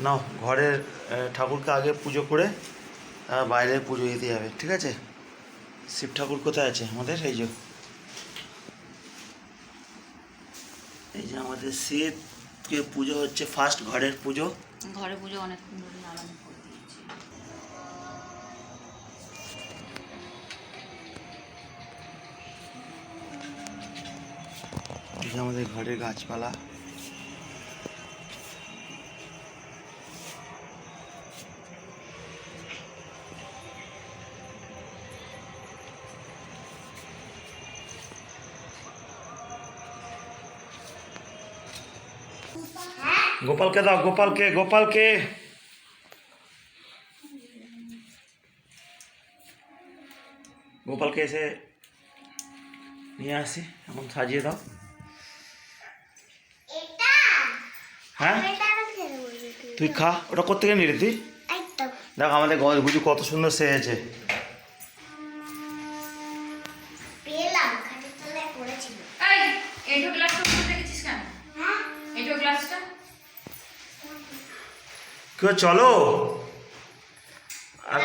নাও ঘরের ঠাকুরকে আগে পুজো করে বাইরে পুজো দিতে যাবে ঠিক আছে? শিব ঠাকুর কোথায় আছে আমাদের? এই যে। এই যে আমাদের শিবকে পুজো হচ্ছে ফার্স্ট ঘরের পুজো। ঘরে পুজো যে আমাদের ঘরের গাছপালা। গোপালকে দাও গোপালকে গোপালকে। গোপালকে এসে নিয়ে আসি এখন সাজিয়ে দাও। হ্যাঁ? তুই খা ওটা কোথেকে নিলি তুই? দেখ আমাদের গজ বুঝি কত সুন্দর সেজেছে। কেউ চলো। আর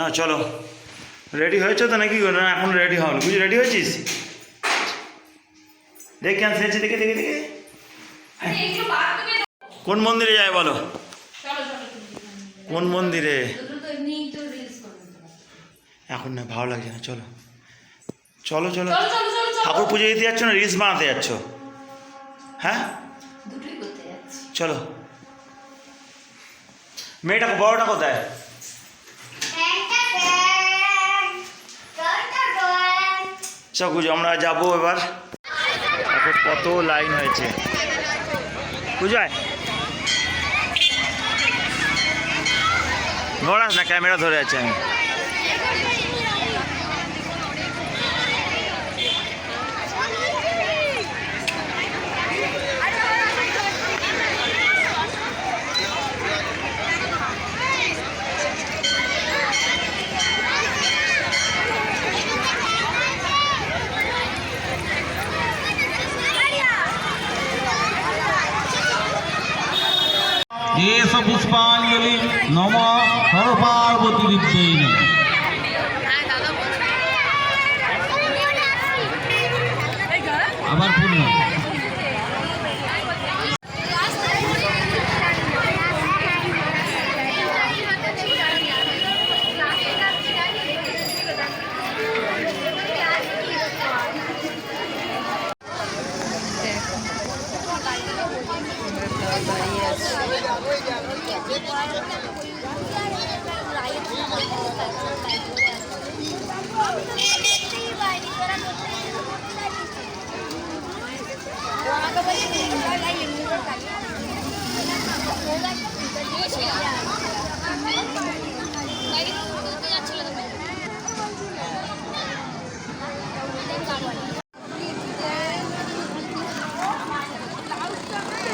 নাও চলো। রেডি হয়েছো তো নাকি? না এখন রেডি হওনি। বুঝি রেডি হয়েছিস? দেখ কেন দেখে দেখে দেখে। কোন মন্দিরে যায় বলো? চলো চলো কোন মন্দিরে? তো তো। এখন না ভালো লাগছে না চলো। চলো চলো। ঠাকুর পুজো দিতে যাচ্ছ না রিলস বানাতে যাচ্ছ? হ্যাঁ? চলো। মেয়েটা বড়টা কোথায়? সব পুজো আমরা যাব এবার। কত লাইন হয়েছে। পুজোয় গড়াস না, ক্যামেরা ধরে আছে আমি। পুষ্পাঞ্জলি নম হর পার্বতী বিদ্যে আবার চলে আছে। যা মামু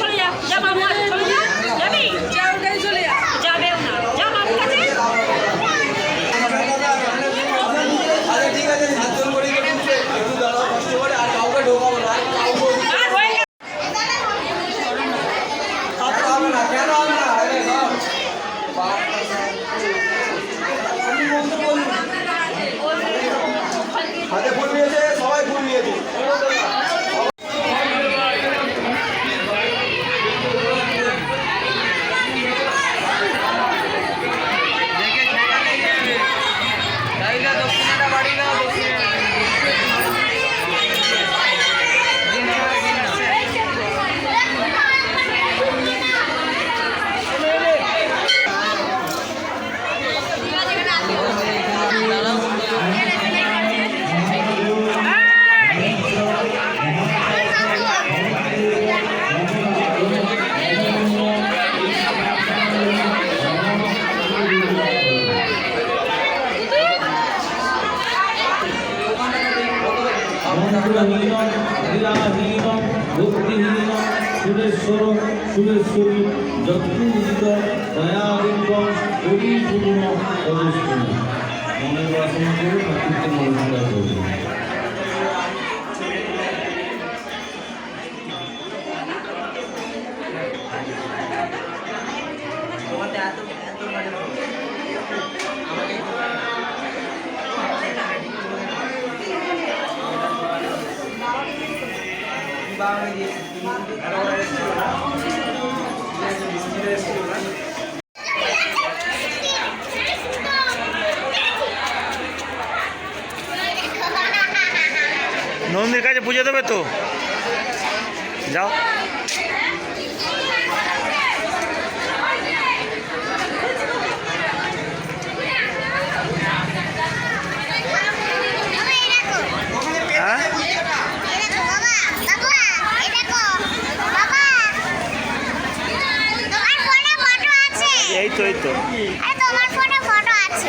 চলে যা যাবি যা ওটাই চলে যা যা ঈশ্বর সুরেশ্বরী যৎপূজিত দয়াবিন্দম পরিপূর্ণ পদস্তুমি মনের বাসনা করে কাছে পুজো দেবে তো। যাও। হ্যাঁ? এই তো এই তো। তোমার ফোনে ফটো আছে।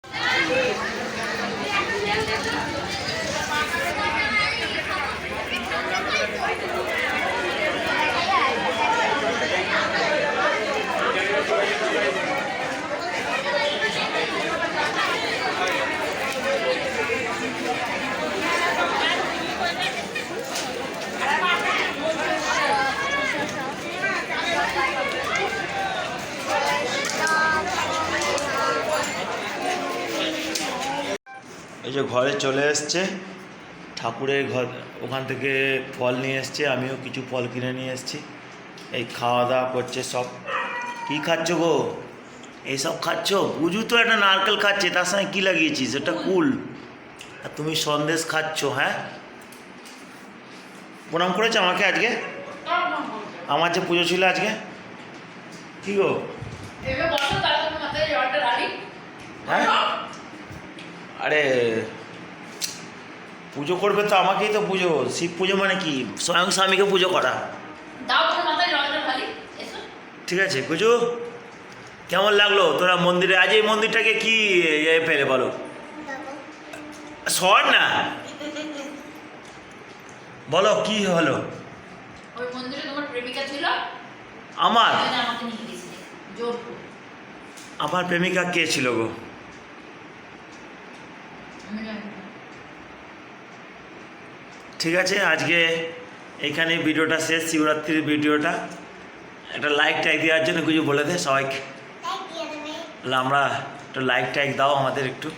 ঘরে চলে এসছে। ঠাকুরের ঘর ওখান থেকে ফল নিয়ে এসছে আমিও কিছু ফল কিনে নিয়ে এসেছি। এই খাওয়া দাওয়া করছে সব। কি খাচ্ছ গো? এইসব খাচ্ছ? পুজু তো একটা নারকেল খাচ্ছে তার সঙ্গে কী লাগিয়েছিস? এটা কুল। আর তুমি সন্দেশ খাচ্ছ হ্যাঁ? প্রণাম করেছ আমাকে আজকে? আমার যে পুজো ছিল আজকে? কি গো? হ্যাঁ? আরে পুজো করবে তো আমাকেই তো পুজো শিব পুজো মানে কি? স্বয়ং স্বামীকে পুজো করা। ঠিক আছে কুজু কেমন লাগল? তোরা মন্দিরে আজ এই মন্দিরটাকে কি পেলে বলো? সর না? বলো কি হলো? আমার। আমার প্রেমিকা কে ছিল গো। ঠিক আছে আজকে এখানে ভিডিওটা শেষ শিবরাত্রির ভিডিওটা। একটা লাইক টাইক দেওয়ার জন্য কিছু বলে দে সবাইকে। আমরা একটু লাইক টাইক দাও আমাদের একটু।